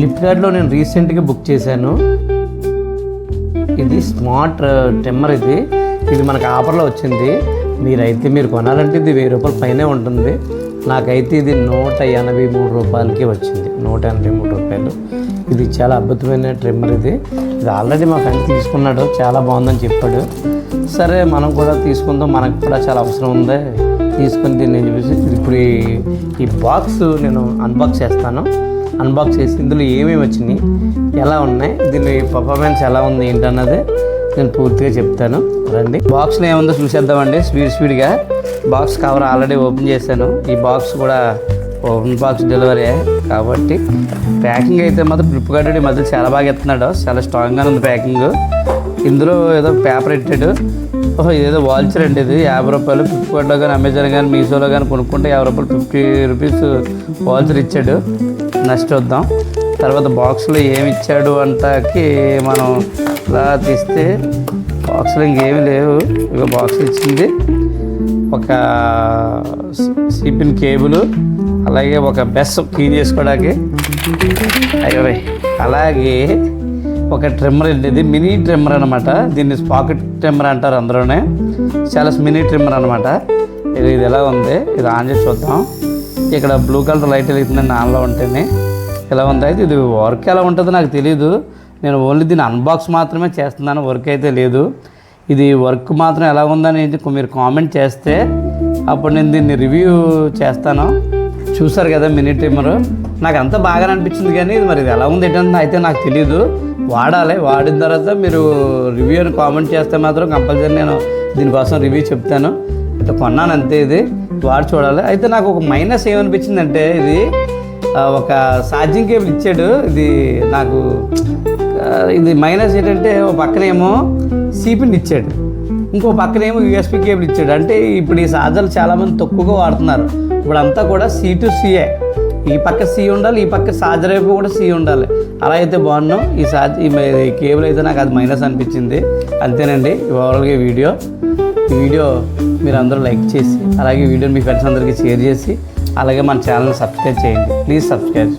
ఫ్లిప్కార్ట్లో నేను రీసెంట్గా బుక్ చేశాను. ఇది స్మార్ట్ ట్రిమ్మర్ uh, ఇది. ఇది మనకు ఆఫర్లో వచ్చింది. మీరైతే మీరు కొనాలంటే ఇది వెయ్యి రూపాయల పైనే ఉంటుంది. నాకైతే ఇది నూట ఎనభై మూడు రూపాయలకి వచ్చింది. నూట ఎనభై మూడు రూపాయలు. ఇది చాలా అద్భుతమైన ట్రిమ్మర్ ఇది. ఇది ఆల్రెడీ మా ఫ్రెండ్ తీసుకున్నాడు. చాలా బాగుందని చెప్పాడు. సరే మనం కూడా తీసుకుందాం. మనకు కూడా చాలా అవసరం ఉంది. తీసుకుని దీన్ని నేను చెప్పేసి ఇప్పుడు ఈ- ఈ బాక్స్ నేను అన్బాక్స్ చేస్తాను. అన్బాక్స్ చేసి ఇందులో ఏమేమి వచ్చినాయి ఎలా ఉన్నాయి దీని పర్ఫార్మెన్స్ ఎలా ఉంది ఏంటన్నది నేను పూర్తిగా చెప్తాను. రండి. బాక్స్లో ఏముందో చూసేద్దామండి. స్పీడ్ స్పీడ్గా బాక్స్ కవర్ ఆల్రెడీ ఓపెన్ చేశాను. ఈ బాక్స్ కూడా ఓపెన్ బాక్స్ డెలివరీ కాబట్టి ప్యాకింగ్ అయితే మాత్రం ఫ్లిప్కార్ట్ ఈ మధ్య చాలా బాగా ఎత్తున్నాడు. చాలా స్ట్రాంగ్గా ఉంది ప్యాకింగ్. ఇందులో ఏదో పేపర్ పెట్టాడు ఓహో ఇదేదో వాల్చర్ అండి ఇది. యాభై రూపాయలు ఫ్లిప్కార్ట్లో కానీ అమెజాన్ కానీ మీషోలో కానీ కొనుక్కుంటే యాభై రూపాయలు ఫిఫ్టీ రూపీస్ వాల్చర్ ఇచ్చాడు. నెక్స్ట్ వద్దాం తర్వాత బాక్స్లో ఏమి ఇచ్చాడు అంటాకి మనం ఇలా తీస్తే బాక్స్లో ఇంకేమీ లేవు. ఇక బాక్స్ ఇచ్చింది. ఒక సిపిన్ కేబుల్. అలాగే ఒక బెస్ క్లీన్ చేసుకోవడానికి. అయ్యో అలాగే ఒక ట్రిమ్మర్ ఇది మినీ ట్రిమ్మర్ అనమాట దీన్ని పాకెట్ ట్రిమ్మర్ అంటారు అందరూనే చాలా మినీ ట్రిమ్మర్ అనమాట ఇది ఎలా ఉంది? ఇది ఆన్ చేసి చూద్దాం. ఇక్కడ బ్లూ కలర్ లైట్ వెళ్తుందండి ఆన్లో ఉంటేనే ఎలా ఉంది? అయితే ఇది వర్క్ ఎలా ఉంటుందో నాకు తెలియదు నేను ఓన్లీ దీన్ని అన్బాక్స్ మాత్రమే చేస్తున్నాను. వర్క్ అయితే లేదు. ఇది వర్క్ మాత్రం ఎలా ఉందని మీరు కామెంట్ చేస్తే అప్పుడు నేను దీన్ని రివ్యూ చేస్తాను. చూసారు కదా మినీ ట్రిమ్మర్? నాకు అంతా బాగానే అనిపించింది కానీ ఇది మరి ఇది ఎలా ఉంది ఏంటంటే అయితే నాకు తెలియదు వాడాలి. వాడిన తర్వాత మీరు రివ్యూ అని కామెంట్ చేస్తే మాత్రం కంపల్సరీ నేను దీనికోసం రివ్యూ చెప్తాను. ఇట్లా కొన్నాను అంతే ఇది. వాడి చూడాలి. అయితే నాకు ఒక మైనస్ ఏమనిపించిందంటే ఇది ఒక ఛార్జింగ్ కేబుల్ ఇచ్చాడు. ఇది నాకు ఇది మైనస్ ఏంటంటే ఒక పక్కనేమో సీపీని ఇచ్చాడు. ఇంకో పక్కనేమో యూఎస్పి కేబుల్ ఇచ్చాడు. అంటే ఇప్పుడు ఈ చార్జర్లు చాలామంది తక్కువగా వాడుతున్నారు. ఇప్పుడు అంతా కూడా సి టు సిఏ ఈ పక్క సి ఉండాలి ఈ పక్క సాజరేపు వైపు కూడా సి ఉండాలి. అలా అయితే బాగున్నాం. ఈ సాజ్ ఈ మ- కేబుల్ అయితే నాకు అది మైనస్ అనిపించింది. అంతేనండి ఓవరాల్గా వీడియో ఈ వీడియో మీరు అందరూ లైక్ చేసి అలాగే వీడియోని మీ ఫ్రెండ్స్ అందరికీ షేర్ చేసి అలాగే మన ఛానల్ని సబ్స్క్రైబ్ చేయండి. Please subscribe